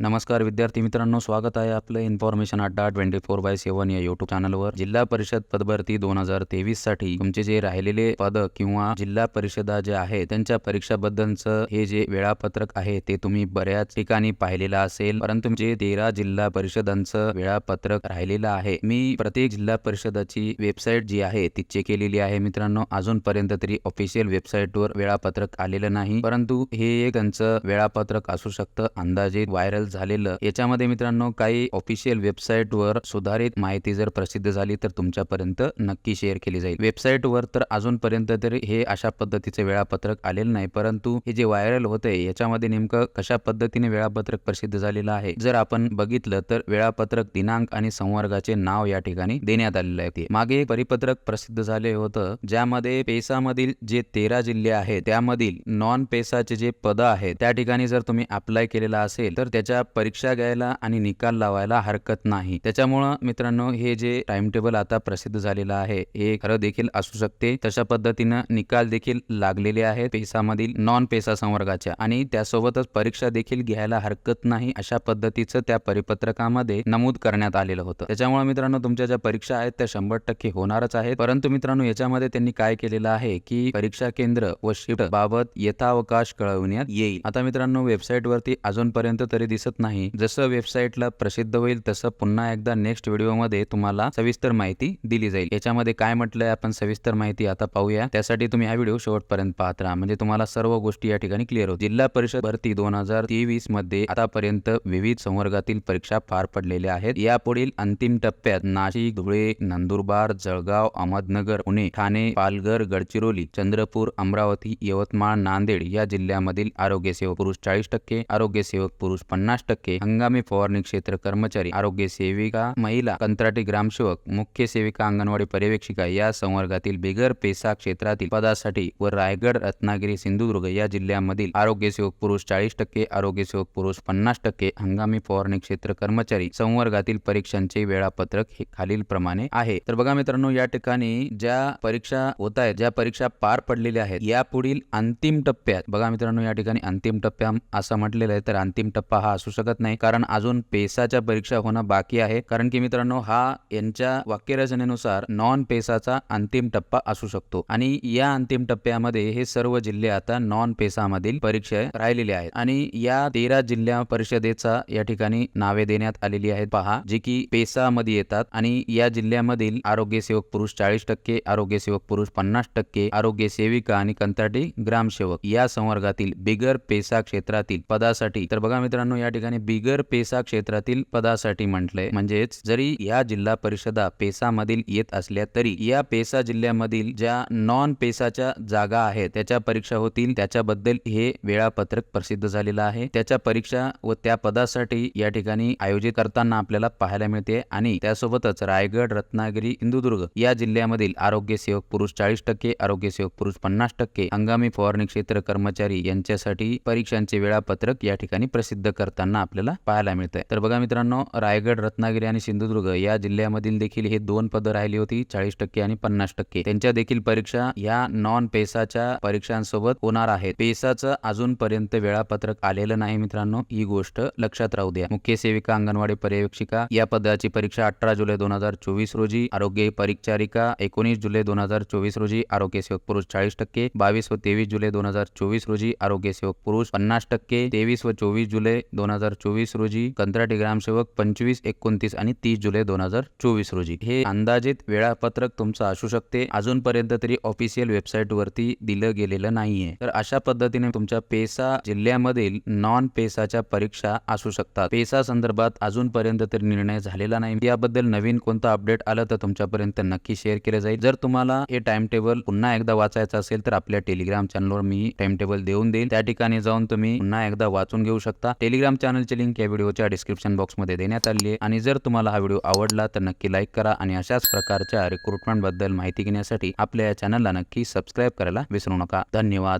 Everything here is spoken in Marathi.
नमस्कार विद्यार्थी मित्रांनो स्वागत आहे आपलं इन्फॉर्मेशन अड्डा ट्वेंटी फोर बाय सेवन या युट्यूब चॅनलवर जिल्हा परिषद पदभरती दोन हजार तेवीससाठी तुमचे जे राहिलेले पद किंवा जिल्हा परिषदा जे आहे त्यांच्या परीक्षाबद्दलचं हे जे वेळापत्रक आहे ते तुम्ही बऱ्याच ठिकाणी पाहिलेलं असेल. परंतु जे तेरा जिल्हा परिषदांचं वेळापत्रक राहिलेलं आहे मी प्रत्येक जिल्हा परिषदाची वेबसाईट जी आहे ती चेक केलेली आहे मित्रांनो. अजूनपर्यंत तरी ऑफिशियल वेबसाईटवर वेळापत्रक आलेलं नाही परंतु हे एक त्यांचं वेळापत्रक असू शकतं. अंदाजे व्हायरल झालेलं. याच्यामध्ये मित्रांनो काही ऑफिशियल वेबसाईटवर सुधारित माहिती जर प्रसिद्ध झाली तर तुमच्यापर्यंत नक्की शेअर केली जाईल. वेबसाईटवर तर अजूनपर्यंत तरी हे अशा पद्धतीचे वेळापत्रक आलेलं नाही परंतु हे जे व्हायरल होते याच्यामध्ये नेमकं कशा पद्धतीने वेळापत्रक प्रसिद्ध झालेलं आहे? जर आपण बघितलं तर वेळापत्रक दिनांक आणि संवर्गाचे नाव या ठिकाणी देण्यात आलेले आहे. मागे एक परिपत्रक प्रसिद्ध झाले होतं ज्यामध्ये पेसामधील जे तेरा जिल्हे आहेत त्यामधील नॉन पेसाचे जे पद आहेत त्या ठिकाणी जर तुम्ही अप्लाय केलेला असेल तर त्याच्या परीक्षा घ्यायला आणि निकाल लावायला हरकत नाही. त्याच्यामुळं मित्रांनो हे जे टाइम टेबल आता प्रसिद्ध झालेलं आहे हे खरं देखील असू शकते. तशा पद्धतीनं निकाल देखील लागलेले आहेत पेसामधील नॉन पेसा संवर्गाच्या. आणि त्यासोबतच परीक्षा देखील घ्यायला हरकत नाही अशा पद्धतीचं त्या परिपत्रकामध्ये नमूद करण्यात आलेलं होतं. त्याच्यामुळे मित्रांनो तुमच्या ज्या परीक्षा आहेत त्या शंभर टक्के होणारच आहेत. परंतु मित्रांनो याच्यामध्ये त्यांनी काय केलेलं आहे की परीक्षा केंद्र व शिफ्ट बाबत यथावकाश कळवण्यात येईल. आता मित्रांनो वेबसाईट वरती अजूनपर्यंत तरी दिसत नाही. जसं वेबसाईटला प्रसिद्ध होईल तसं पुन्हा एकदा नेक्स्ट व्हिडिओमध्ये तुम्हाला सविस्तर माहिती दिली जाईल. याच्यामध्ये काय म्हटलंय आपण सविस्तर माहिती आता पाहूया. त्यासाठी तुम्ही हा व्हिडिओ शेवटपर्यंत पाहत राहा. म्हणजे तुम्हाला सर्व गोष्टी या ठिकाणी क्लिअर होतील. जिल्हा परिषद भरती दोन हजार तेवीसमध्ये आतापर्यंत विविध संवर्गातील परीक्षा पार पडलेल्या आहेत. यापुढील अंतिम टप्प्यात नाशिक धुळे नंदुरबार जळगाव अहमदनगर पुणे ठाणे पालघर गडचिरोली चंद्रपूर अमरावती यवतमाळ नांदेड या जिल्ह्यामधील आरोग्य सेवक पुरुष चाळीस टक्के आरोग्य सेवक पुरुष पन्नास टक्के हंगामी फवारणी क्षेत्र कर्मचारी आरोग्य सेविका महिला कंत्राटी ग्रामसेवक मुख्य सेविका अंगणवाडी पर्यवेक्षिका या संवर्गातील बिगर पेसा क्षेत्रातील पदासाठी व रायगड रत्नागिरी सिंधुदुर्ग या जिल्ह्यामधील आरोग्य सेवक पुरुष चाळीस टक्के आरोग्य सेवक पुरुष पन्नास टक्के हंगामी फवारणी क्षेत्र कर्मचारी संवर्गातील परीक्षांचे वेळापत्रक हे खालील प्रमाणे आहे. तर बघा मित्रांनो या ठिकाणी ज्या परीक्षा होत आहेत ज्या परीक्षा पार पडलेल्या आहेत या पुढील अंतिम टप्प्यात बघा मित्रांनो या ठिकाणी अंतिम टप्प्या असं म्हटलेलं आहे तर अंतिम टप्पा हा असू शकत नाही कारण अजून पेसाच्या परीक्षा होणं बाकी आहे. कारण की मित्रांनो हा यांच्या वाक्यरचनेनुसार नॉन पेसाचा अंतिम टप्पा असू शकतो. आणि या अंतिम टप्प्यामध्ये हे सर्व जिल्हे आता नॉन पेसामधील परीक्षा राहिलेले आहेत. आणि या तेरा जिल्हा परिषदेचा या ठिकाणी नावे देण्यात आलेली आहेत. पहा जी की पेसामध्ये येतात. आणि या जिल्ह्यामधील आरोग्य सेवक पुरुष चाळीस टक्के आरोग्य सेवक पुरुष पन्नास टक्के आरोग्य सेविका आणि कंत्राटी ग्रामसेवक या संवर्गातील बिगर पेसा क्षेत्रातील पदासाठी. तर बघा मित्रांनो या ठिकाणी बिगर पेसा क्षेत्रातील पदासाठी म्हटलंय म्हणजेच जरी या जिल्हा परिषदा पेसामधील येत असल्या तरी या पेसा जिल्ह्यामधील ज्या नॉन पेसाच्या जागा आहेत त्याच्या परीक्षा होतील. त्याच्याबद्दल हे वेळापत्रक प्रसिद्ध झालेलं आहे. त्याच्या परीक्षा व त्या पदासाठी या ठिकाणी आयोजित करताना आपल्याला पाहायला मिळते. आणि त्यासोबतच रायगड रत्नागिरी सिंधुदुर्ग या जिल्ह्यामधील आरोग्य सेवक पुरुष चाळीस टक्के आरोग्य सेवक पुरुष पन्नास टक्के हंगामी फवारणी क्षेत्र कर्मचारी यांच्यासाठी परीक्षांचे वेळापत्रक या ठिकाणी प्रसिद्ध करतात करताना आपल्याला पाहायला मिळत आहे तर बघा मित्रांनो रायगड रत्नागिरी आणि सिंधुदुर्ग या जिल्ह्यामधील देखील हे दोन पदं राहिली होती चाळीस टक्के आणि पन्नास टक्के. त्यांच्या देखील परीक्षा या नॉन पेसाच्या परीक्षांसोबत होणार आहेत. पेसाचं अजूनपर्यंत वेळापत्रक आलेलं नाही मित्रांनो ही गोष्ट लक्षात राहू द्या. मुख्य सेविका अंगणवाडी पर्यवेक्षिका या पदाची परीक्षा अठरा जुलै दोन हजार चोवीस रोजी आरोग्य परिचारिका एकोणीस जुलै दोन हजार चोवीस रोजी आरोग्य सेवक पुरुष चाळीस टक्के बावीस व तेवीस जुलै दोन हजार चोवीस रोजी आरोग्य सेवक पुरुष पन्नास टक्के तेवीस व चोवीस जुलै दोन हजार चोवीस रोजी कंत्राटी ग्रामसेवक पंचवीस एकोणतीस आणि तीस जुलै दोन हजार चोवीस रोजी. हे अंदाजित वेळापत्रक तुमचं असू शकते. अजूनपर्यंत तरी ऑफिशियल वेबसाईट वरती दिलं गेलेलं नाहीये. तर अशा पद्धतीने तुमच्या पेसा जिल्ह्यामधील नॉन पेसाच्या परीक्षा असू शकतात. पेसा संदर्भात अजूनपर्यंत तरी निर्णय झालेला नाही. याबद्दल नवीन कोणतं अपडेट आलं तर तुमच्यापर्यंत नक्की शेअर केलं जाईल. जर तुम्हाला हे टाइम टेबल पुन्हा एकदा वाचायचं असेल तर आपल्या टेलिग्राम चॅनलवर मी टाइम टेबल देऊन देईल त्या ठिकाणी जाऊन तुम्ही पुन्हा एकदा वाचून घेऊ शकता. टेलिग्राम चॅनलची लिंक या व्हिडिओच्या डिस्क्रिप्शन बॉक्समध्ये देण्यात आली आहे. आणि जर तुम्हाला हा व्हिडिओ आवडला तर नक्की लाईक करा आणि अशाच प्रकारच्या रिक्रुटमेंटबद्दल माहिती घेण्यासाठी आपल्या या चॅनलला नक्की सबस्क्राईब करायला विसरू नका. धन्यवाद.